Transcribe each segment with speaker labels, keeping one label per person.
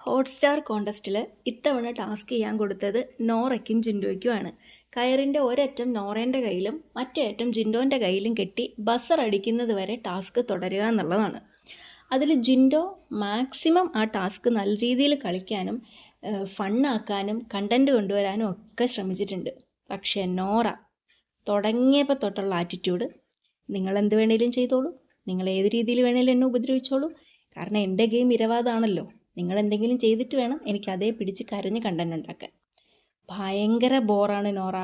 Speaker 1: Hotstar കോണ്ടസ്റ്റിൽ ഇത്തവണ task ചെയ്യാൻ കൊടുത്തത് നോറയ്ക്കും ജിൻഡോയ്ക്കുമാണ്. കയറിന്റെ ഒരറ്റം നോറേന്റെ കയ്യിലും മറ്റേ അറ്റം ജിൻഡോന്റെ കയ്യിലും കെട്ടി ബസർ അടിക്കുന്നത് വരെ ടാസ്ക് തുടരുക എന്നുള്ളതാണ്. അതിൽ ജിൻഡോ മാക്സിമം ആ ടാസ്ക് നല്ല രീതിയിൽ കളിക്കാനും ഫണ്ണാക്കാനും കണ്ടന്റ് കൊണ്ടുവരാനും ഒക്കെ ശ്രമിച്ചിട്ടുണ്ട്. പക്ഷേ നോറ തുടങ്ങിയപ്പോൾ തൊട്ടുള്ള ആറ്റിറ്റ്യൂഡ് നിങ്ങൾ എന്ത് വേണേലും ചെയ്തോളൂ. നിങ്ങൾ ഏത് രീതിയിൽ വേണേലും എന്നെ ഉപദ്രവിച്ചോളൂ. കാരണം എന്റെ ഗെയിം ഇരവാദാണല്ലോ നിങ്ങൾ എന്തെങ്കിലും ചെയ്തിട്ട് വേണം എനിക്ക് അതേ പിടിച്ച് കരഞ്ഞ് കണ്ടന്റ് ഉണ്ടാക്കാൻ ഭയങ്കര ബോറാണ് നോറ.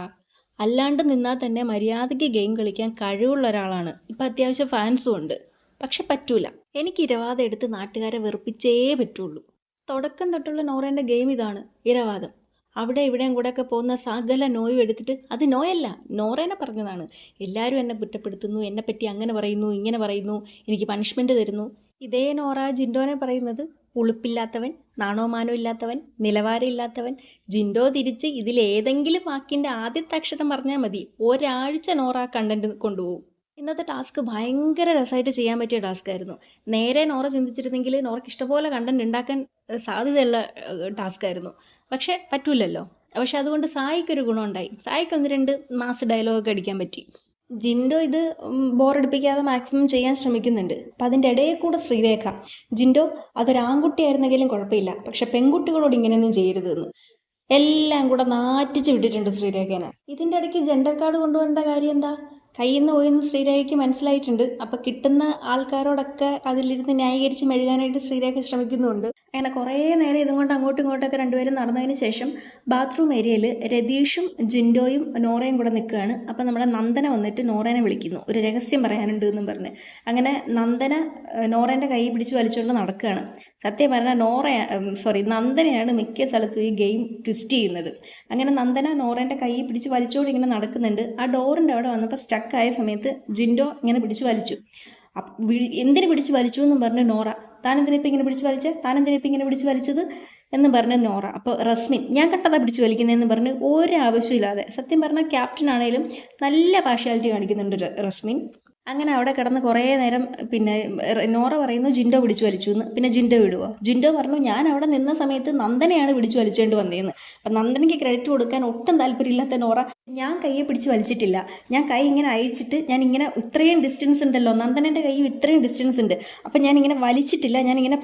Speaker 1: അല്ലാണ്ട് നിന്നാൽ തന്നെ മര്യാദയ്ക്ക് ഗെയിം കളിക്കാൻ കഴിവുള്ള ഒരാളാണ്. ഇപ്പം അത്യാവശ്യം ഫാൻസും ഉണ്ട്. പക്ഷെ പറ്റൂല. എനിക്ക് ഇരവാദം എടുത്ത് നാട്ടുകാരെ വെറുപ്പിച്ചേ പറ്റുള്ളൂ. തുടക്കം തൊട്ടുള്ള നോറേന്റെ ഗെയിം ഇതാണ് ഇരവാദം. അവിടെ ഇവിടെയും കൂടെ ഒക്കെ പോകുന്ന സകല നോയും എടുത്തിട്ട് അത് നോയല്ല നോറേനെ പറഞ്ഞതാണ്. എല്ലാവരും എന്നെ കുറ്റപ്പെടുത്തുന്നു എന്നെപ്പറ്റി അങ്ങനെ പറയുന്നു ഇങ്ങനെ പറയുന്നു എനിക്ക് പണിഷ്മെന്റ് തരുന്നു. ഇതേ നോറ ജിൻഡോനെ പറയുന്നത് ഉളുപ്പില്ലാത്തവൻ നാണോമാനോ ഇല്ലാത്തവൻ നിലവാരമില്ലാത്തവൻ ജിൻഡോ തിരിച്ച് ഇതിലേതെങ്കിലും വാക്കിന്റെ ആദ്യത്തെ അക്ഷരം പറഞ്ഞാൽ മതി. ഒരാഴ്ച നോറ കണ്ടന്റ് കൊണ്ടുപോകും. ഇന്നത്തെ ടാസ്ക് ഭയങ്കര രസമായിട്ട് ചെയ്യാൻ പറ്റിയ ടാസ്ക് ആയിരുന്നു. നേരെ നോറ ചിന്തിച്ചിരുന്നെങ്കിൽ നോറയ്ക്ക് ഇഷ്ടപോലെ കണ്ടന്റ് ഉണ്ടാക്കാൻ സാധ്യതയുള്ള ടാസ്ക് ആയിരുന്നു. പക്ഷേ പറ്റൂലല്ലോ. പക്ഷെ അതുകൊണ്ട് സായിക്കൊരു ഗുണമുണ്ടായി. സായിക്ക് ഒന്ന് രണ്ട് മാസ് ഡയലോഗൊക്കെ അടിക്കാൻ പറ്റി. ജിൻഡോ ഇത് ബോറടിപ്പിക്കാതെ മാക്സിമം ചെയ്യാൻ ശ്രമിക്കുന്നുണ്ട്. അപ്പം അതിന്റെ ഇടയിൽ കൂടെ ശ്രീരേഖ. ജിൻഡോ അതൊരു ആൺകുട്ടിയായിരുന്നെങ്കിലും കുഴപ്പമില്ല. പക്ഷെ പെൺകുട്ടികളോട് ഇങ്ങനെയൊന്നും ചെയ്യരുതെന്ന്. എല്ലാം കൂടെ നാറ്റിച്ച് വിട്ടിട്ടുണ്ട് ശ്രീരേഖേനെ. ഇതിന്റെ ഇടയ്ക്ക് ജെൻഡർ കാർഡ് കൊണ്ടുവരേണ്ട കാര്യം എന്താ? കയ്യിൽ നിന്ന് പോയെന്ന് ശ്രീരേഖയ്ക്ക് മനസ്സിലായിട്ടുണ്ട്. അപ്പം കിട്ടുന്ന ആൾക്കാരോടൊക്കെ അതിലിരുന്ന് ന്യായീകരിച്ച് മെഴുകാനായിട്ട് ശ്രീരേഖ ശ്രമിക്കുന്നുണ്ട്. അങ്ങനെ കുറേ നേരം ഇതും കൊണ്ട് അങ്ങോട്ടും ഇങ്ങോട്ടൊക്കെ രണ്ടുപേരും നടന്നതിന് ശേഷം ബാത്റൂം ഏരിയയിൽ രതീഷും ജിൻഡോയും നോറയും കൂടെ നിൽക്കുകയാണ്. അപ്പം നമ്മുടെ നന്ദന വന്നിട്ട് നോറേനെ വിളിക്കുന്നു. ഒരു രഹസ്യം പറയാനുണ്ട് എന്നും പറഞ്ഞ്. അങ്ങനെ നന്ദന നോറേന്റെ കൈ പിടിച്ച് വലിച്ചുകൊണ്ട് നടക്കുകയാണ്. സത്യം പറഞ്ഞാൽ നോറ സോറി നന്ദനയാണ് മിക്ക സ്ഥലത്തും ഈ ഗെയിം ട്വിസ്റ്റ് ചെയ്യുന്നത്. അങ്ങനെ നന്ദന നോറേന്റെ കൈ പിടിച്ച് വലിച്ചുകൊണ്ട് ഇങ്ങനെ നടക്കുന്നുണ്ട്. ആ ഡോറിന്റെ അവിടെ വന്നപ്പോൾ സ്റ്റക്കായ സമയത്ത് ജിൻഡോ ഇങ്ങനെ പിടിച്ച് വലിച്ചു. എന്തിനു പിടിച്ച് വലിച്ചു എന്നും പറഞ്ഞു നോറ. താൻ എന്തിനിപ്പോൾ ഇങ്ങനെ പിടിച്ച് വലിച്ചേ? താൻ എന്തിനിപ്പോൾ ഇങ്ങനെ പിടിച്ച് വലിച്ചത്? എന്ന് പറഞ്ഞ നോറ. അപ്പോൾ റസ്മിൻ ഞാൻ കട്ടതാ പിടിച്ച് വലിക്കുന്നതെന്ന് പറഞ്ഞ് ഒരു ആവശ്യമില്ലാതെ സത്യം പറഞ്ഞാൽ ക്യാപ്റ്റൻ ആണെങ്കിലും നല്ല പാഷ്യാലിറ്റി കാണിക്കുന്നുണ്ട് റസ്മിൻ. അങ്ങനെ അവിടെ കിടന്ന് കുറേ നേരം പിന്നെ നോറ പറയുന്നു ജിൻഡോ പിടിച്ചു വലിച്ചു എന്ന്. പിന്നെ ജിൻഡോ വിടുവോ? ജിൻഡോ പറഞ്ഞു ഞാൻ അവിടെ നിന്ന സമയത്ത് നന്ദനെയാണ് പിടിച്ചു വലിച്ചുകൊണ്ട് വന്നതെന്ന് അപ്പം നന്ദനയ്ക്ക് ക്രെഡിറ്റ് കൊടുക്കാൻ ഒട്ടും താല്പര്യമില്ലാത്ത നോറ ഞാൻ കൈയെ പിടിച്ച് വലിച്ചിട്ടില്ല. ഞാൻ കൈ ഇങ്ങനെ അയച്ചിട്ട് ഞാൻ ഇങ്ങനെ ഇത്രയും ഡിസ്റ്റൻസ് ഉണ്ടല്ലോ നന്ദനന്റെ കൈയും ഇത്രയും ഡിസ്റ്റൻസ് ഉണ്ട്. അപ്പം ഞാൻ ഇങ്ങനെ വലിച്ചിട്ടില്ല ഞാൻ ഇങ്ങനെ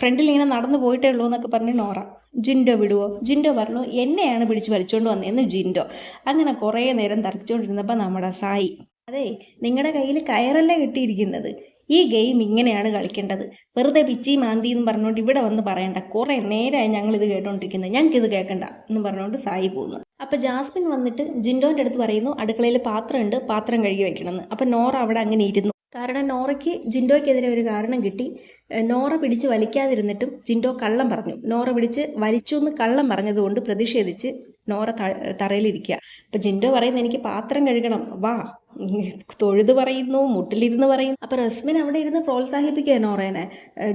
Speaker 1: ഫ്രണ്ടിൽ ഇങ്ങനെ നടന്നു പോയിട്ടേ ഉള്ളൂ എന്നൊക്കെ പറഞ്ഞ് നോറ. ജിൻഡോ വിടുവോ? ജിൻഡോ പറഞ്ഞു എന്നെയാണ് പിടിച്ച് വലിച്ചുകൊണ്ട് വന്നതെന്ന് ജിൻഡോ. അങ്ങനെ കുറേ നേരം തർക്കിച്ചുകൊണ്ടിരുന്നപ്പോൾ നമ്മുടെ സായി അതെ നിങ്ങളുടെ കയ്യിൽ കയറല്ല കിട്ടിയിരിക്കുന്നത്? ഈ ഗെയിം ഇങ്ങനെയാണ് കളിക്കേണ്ടത്. വെറുതെ പിച്ചി മാന്തി എന്ന് പറഞ്ഞുകൊണ്ട് ഇവിടെ വന്ന് പറയണ്ട. കുറേ നേരമായി ഞങ്ങൾ ഇത് കേട്ടോണ്ടിരിക്കുന്നത് ഞങ്ങൾക്ക് ഇത് കേൾക്കണ്ട എന്ന് പറഞ്ഞുകൊണ്ട് സായി പോകുന്നു അപ്പോൾ ജാസ്മിൻ വന്നിട്ട് ജിൻഡോന്റെ അടുത്ത് പറയുന്നു അടുക്കളയിൽ പാത്രമുണ്ട് പാത്രം കഴുകി വെക്കണമെന്ന് അപ്പോൾ നോറ അവിടെ അങ്ങനെ ഇരുന്നു. കാരണം നോറയ്ക്ക് ജിൻഡോയ്ക്കെതിരെ ഒരു കാരണം കിട്ടി. നോറ പിടിച്ച് വലിക്കാതിരുന്നിട്ടും ജിൻഡോ കള്ളം പറഞ്ഞു. നോറ പിടിച്ച് വലിച്ചു എന്ന് കള്ളം പറഞ്ഞതുകൊണ്ട് പ്രതിഷേധിച്ച് നോറ തറയിലിരിക്കുക അപ്പം ജിൻഡോ പറയുന്നത് എനിക്ക് പാത്രം കഴുകണം. വാ. തൊഴുത് പറയുന്നു മുട്ടിലിരുന്ന് പറയുന്നു. അപ്പോൾ റസ്മിൻ അവിടെ ഇരുന്ന് പ്രോത്സാഹിപ്പിക്കുക നോറേനെ.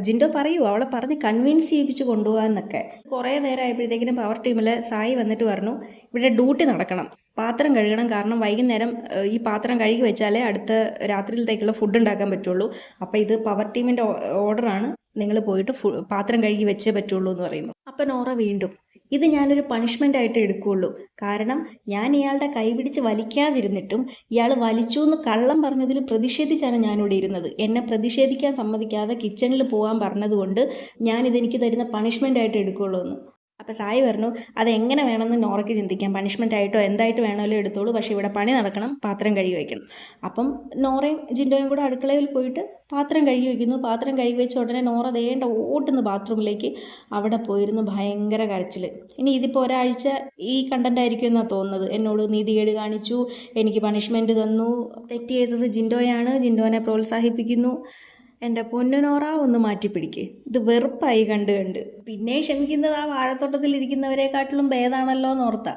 Speaker 1: ജിൻഡോ പറയൂ അവളെ പറഞ്ഞ് കൺവിൻസ് ചെയ്യിപ്പിച്ച് കൊണ്ടുപോകാന്നൊക്കെ കുറേ നേരം ആയപ്പോഴത്തേക്കിനും പവർ ടീമിൽ സായി വന്നിട്ട് പറഞ്ഞു ഇവിടെ ഡ്യൂട്ടി നടക്കണം. പാത്രം കഴുകണം. കാരണം വൈകുന്നേരം ഈ പാത്രം കഴുകി വെച്ചാലേ അടുത്ത രാത്രിയിലത്തേക്കുള്ള ഫുഡ് ഉണ്ടാക്കാൻ പറ്റുള്ളൂ. അപ്പോൾ ഇത് പവർ ടീമിന്റെ ഓർഡറാണ് നിങ്ങൾ പോയിട്ട് പാത്രം കഴുകി വെച്ചേ പറ്റുള്ളൂ എന്ന് പറയുന്നു. അപ്പം നോറ വീണ്ടും ഇത് ഞാനൊരു പണിഷ്മെന്റ് ആയിട്ട് എടുക്കുകയുള്ളൂ കാരണം ഞാൻ ഇയാളുടെ കൈ പിടിച്ച് വലിക്കാതിരുന്നിട്ടും ഇയാൾ വലിച്ചു എന്ന് കള്ളം പറഞ്ഞതിൽ പ്രതിഷേധിച്ചാണ് ഞാനിവിടെ ഇരുന്നത്. എന്നെ പ്രതിഷേധിക്കാൻ സമ്മതിക്കാതെ കിച്ചണിൽ പോകാൻ പറഞ്ഞതുകൊണ്ട് ഞാനിതെനിക്ക് തരുന്ന പണിഷ്മെന്റ് ആയിട്ട് എടുക്കുകയുള്ളൂ എന്ന് അപ്പോൾ സായി പറഞ്ഞു അതെങ്ങനെ വേണമെന്ന് നോറയ്ക്ക് ചിന്തിക്കാം. പണിഷ്മെന്റ് ആയിട്ടോ എന്തായിട്ട് വേണമല്ലോ എടുത്തോളൂ. പക്ഷേ ഇവിടെ പണി നടക്കണം. പാത്രം കഴുകി വയ്ക്കണം അപ്പം നോറയും ജിൻഡോയും കൂടെ അടുക്കളയിൽ പോയിട്ട് പാത്രം കഴുകി വയ്ക്കുന്നു പാത്രം കഴുകി വെച്ച ഉടനെ നോറ ദേണ്ട ഓട്ടുന്നു ബാത്റൂമിലേക്ക്. അവിടെ പോയിരുന്നു ഭയങ്കര കരച്ചിൽ ഇനി ഇതിപ്പോൾ ഒരാഴ്ച ഈ കണ്ടന്റ് ആയിരിക്കും എന്നാണ് തോന്നുന്നത്. എന്നോട് നീതികേട് കാണിച്ചു. എനിക്ക് പണിഷ്മെന്റ് തന്നു. തെറ്റ് ചെയ്തത് ജിൻഡോയാണ്. ജിൻഡോനെ പ്രോത്സാഹിപ്പിക്കുന്നു. എന്റെ പൊന്നുനോറ ഒന്ന് മാറ്റിപ്പിടിക്ക് ഇത് വെറുപ്പായി കണ്ട് കണ്ട്. പിന്നെ ക്ഷമിക്കുന്നത് ആ വാഴത്തോട്ടത്തിൽ ഇരിക്കുന്നവരെക്കാട്ടിലും ഭേദാണല്ലോ എന്നോർത്താ